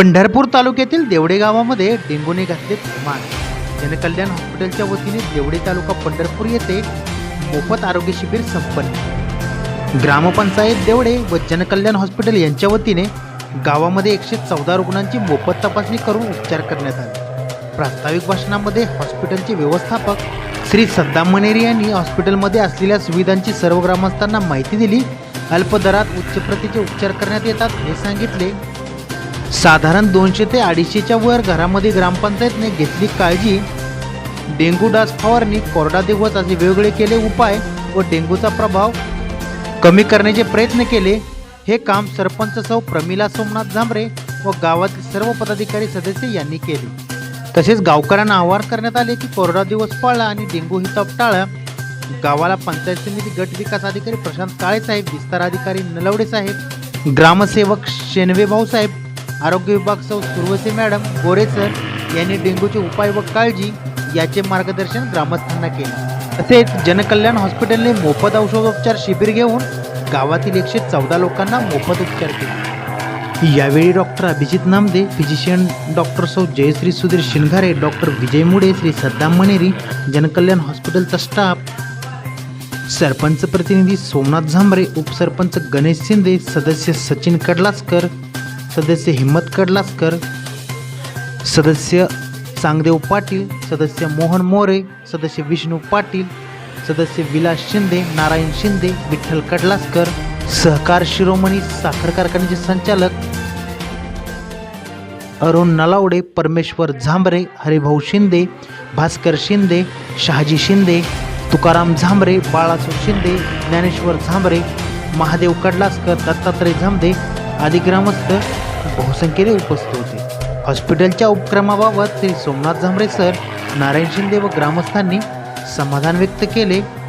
पंढरपूर तालुक्यातील देवडे गावामध्ये डेंगूने घातले थैमान जनकल्याण हॉस्पिटलच्या वतीने देवडे तालुका पंढरपूर येथे मोफत आरोग्य शिबिर संपन्न ग्रामपंचायत देवडे व जनकल्याण हॉस्पिटल यांच्या वतीने गावामध्ये एकशे चौदा रुग्णांची मोफत तपासणी करून उपचार करण्यात आले. प्रास्ताविक भाषणामध्ये हॉस्पिटलचे व्यवस्थापक श्री सद्दाम मनेरी यांनी हॉस्पिटलमध्ये असलेल्या सुविधांची सर्व ग्रामस्थांना माहिती दिली. अल्पदरात उच्च प्रतीचे उपचार करण्यात येतात हे सांगितले. साधारण दोनशे ते अडीचशेच्या वर घरामध्ये ग्रामपंचायतने घेतली काळजी. डेंग्यू डास फवारणी कोरडा दिवस असे वेगवेगळे केले उपाय व डेंग्यूचा प्रभाव कमी करण्याचे प्रयत्न केले. हे काम सरपंच सौ प्रमिला सोमनाथ झांबरे व गावातील सर्व पदाधिकारी सदस्य यांनी केले. तसेच गावकऱ्यांना आवाहन करण्यात आले की कोरडा दिवस पाळला आणि डेंग्यू ही ताप टाळा. गावाला पंचायत समिती गट विकास अधिकारी प्रशांत काळे साहेब विस्तार अधिकारी नलवडे साहेब ग्रामसेवक शेनवे भाऊसाहेब आरोग्य विभाग सौ सुरवसे मॅडम गोरे सर यांनी डेंग्यूचे उपाय व काळजी याचे मार्गदर्शन ग्रामस्थांना केले. तसेच जनकल्याण हॉस्पिटलने मोफत औषधोपचार शिबिर घेऊन गावातील एकशे चौदा लोकांना मोफत उपचार केले. यावेळी doctor Abhijit Namde physician doctor सौ जयश्री सुधीर शिनघारे डॉक्टर विजय मुडे श्री सद्दाम मनेरी जनकल्याण हॉस्पिटलचा स्टाफ सरपंच प्रतिनिधी सोमनाथ झांबरे उपसरपंच गणेश शिंदे सदस्य सचिन कडलासकर सदस्य हिम्मत कडलासकर सदस्य चांगदेव पाटील सदस्य मोहन मोरे सदस्य विष्णू पाटील सदस्य विलास शिंदे नारायण शिंदे विठ्ठल कडलासकर सहकार शिरोमणी साखर कारखान्याचे संचालक अरुण नलावडे परमेश्वर झांबरे हरिभाऊ शिंदे भास्कर शिंदे शहाजी शिंदे तुकाराम झांबरे बाळासो शिंदे ज्ञानेश्वर झांबरे महादेव कडलासकर दत्तात्रय झांबे आदी ग्रामस्थ बहुसंख्येने उपस्थित होते. हॉस्पिटलच्या उपक्रमाबाबत श्री सोमनाथ झांबरे सर नारायण शिंदे व ग्रामस्थांनी समाधान व्यक्त केले.